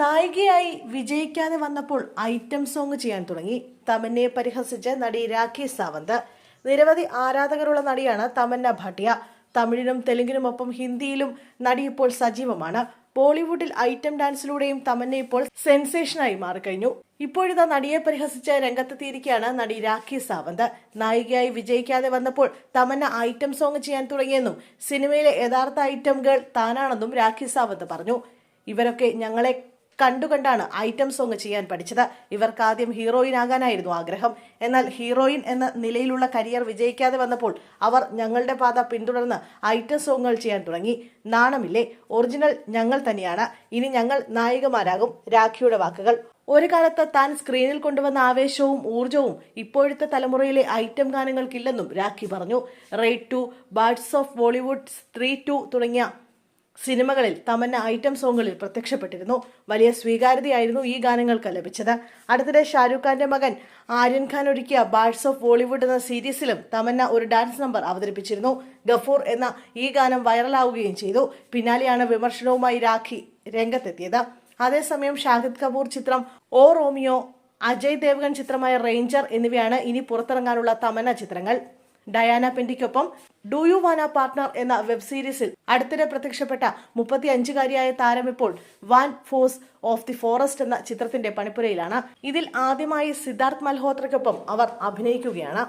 നായികയായി വിജയിക്കാതെ വന്നപ്പോൾ item song ചെയ്യാൻ തുടങ്ങി. തമന്നയെ പരിഹസിച്ച് നടി രാഖി സാവന്ത്. നിരവധി ആരാധകരുള്ള നടിയാണ് തമന്ന ഭാട്ടിയ. തമിഴിനും തെലുങ്കിനുമൊപ്പം ഹിന്ദിയിലും നടി ഇപ്പോൾ സജീവമാണ്. ബോളിവുഡിൽ ഐറ്റം ഡാൻസിലൂടെയും തമന്ന ഇപ്പോൾ സെൻസേഷനായി മാറിക്കഴിഞ്ഞു. ഇപ്പോഴിതാ നടിയെ പരിഹസിച്ച് രംഗത്തെത്തിയിരിക്കുകയാണ് നടി രാഖി സാവന്ത്. നായികയായി വിജയിക്കാതെ വന്നപ്പോൾ തമന്ന ഐറ്റം സോങ് ചെയ്യാൻ തുടങ്ങിയെന്നും സിനിമയിലെ യഥാർത്ഥ ഐറ്റം ഗേൾ താനാണെന്നും രാഖി സാവന്ത് പറഞ്ഞു. ഇവരൊക്കെ ഞങ്ങളെ കണ്ടുകണ്ടാണ് ഐറ്റം സോങ് ചെയ്യാൻ പഠിച്ചത്. ഇവർക്ക് ആദ്യം ഹീറോയിൻ ആകാനായിരുന്നു ആഗ്രഹം. എന്നാൽ ഹീറോയിൻ എന്ന നിലയിലുള്ള കരിയർ വിജയിക്കാതെ വന്നപ്പോൾ അവർ ഞങ്ങളുടെ പാത പിന്തുടർന്ന് ഐറ്റം സോങ്ങുകൾ ചെയ്യാൻ തുടങ്ങി. നാണമില്ലേ? ഒറിജിനൽ ഞങ്ങൾ തന്നെയാണ്. ഇനി ഞങ്ങൾ നായികമാരാകും. രാഖിയുടെ വാക്കുകൾ. ഒരു കാലത്ത് താൻ സ്ക്രീനിൽ കൊണ്ടുവന്ന ആവേശവും ഊർജവും ഇപ്പോഴത്തെ തലമുറയിലെ ഐറ്റം ഗാനങ്ങൾക്കില്ലെന്നും രാഖി പറഞ്ഞു. Rate to bads of Bollywood Stree two തുടങ്ങിയ സിനിമകളിൽ തമന്ന ഐറ്റം സോങ്ങുകളിൽ പ്രത്യക്ഷപ്പെട്ടിരുന്നു. വലിയ സ്വീകാര്യതയായിരുന്നു ഈ ഗാനങ്ങൾക്ക് ലഭിച്ചത്. അടുത്തിടെ ഷാരൂഖ് ഖാന്റെ മകൻ ആര്യൻ ഖാൻ ഒരുക്കിയ ബാഡ്സ് ഓഫ് ബോളിവുഡ് എന്ന സീരീസിലും തമന്ന ഒരു ഡാൻസ് നമ്പർ അവതരിപ്പിച്ചിരുന്നു. ഗഫൂർ എന്ന ഈ ഗാനം വൈറലാവുകയും ചെയ്തു. പിന്നാലെയാണ് വിമർശനവുമായി രാഖി രംഗത്തെത്തിയത്. അതേസമയം ഷാഹിദ് കപൂർ ചിത്രം ഓ റോമിയോ അജയ് ദേവ്ഗൺ ചിത്രമായ റേഞ്ചർ എന്നിവയാണ് ഇനി പുറത്തിറങ്ങാനുള്ള തമന്ന ചിത്രങ്ങൾ. ഡയാന പെൻഡിക്കൊപ്പം ഡു യു വാന പാർട്ട്ണർ എന്ന വെബ് സീരീസിൽ അടുത്തിടെ പ്രത്യക്ഷപ്പെട്ട മുപ്പത്തി അഞ്ചുകാരിയായ താരം ഇപ്പോൾ Vaan force of the forest എന്ന ചിത്രത്തിന്റെ പണിപ്പുരയിലാണ്. ഇതിൽ ആദ്യമായി സിദ്ധാർത്ഥ് മൽഹോത്രയ്ക്കൊപ്പം അവർ അഭിനയിക്കുകയാണ്.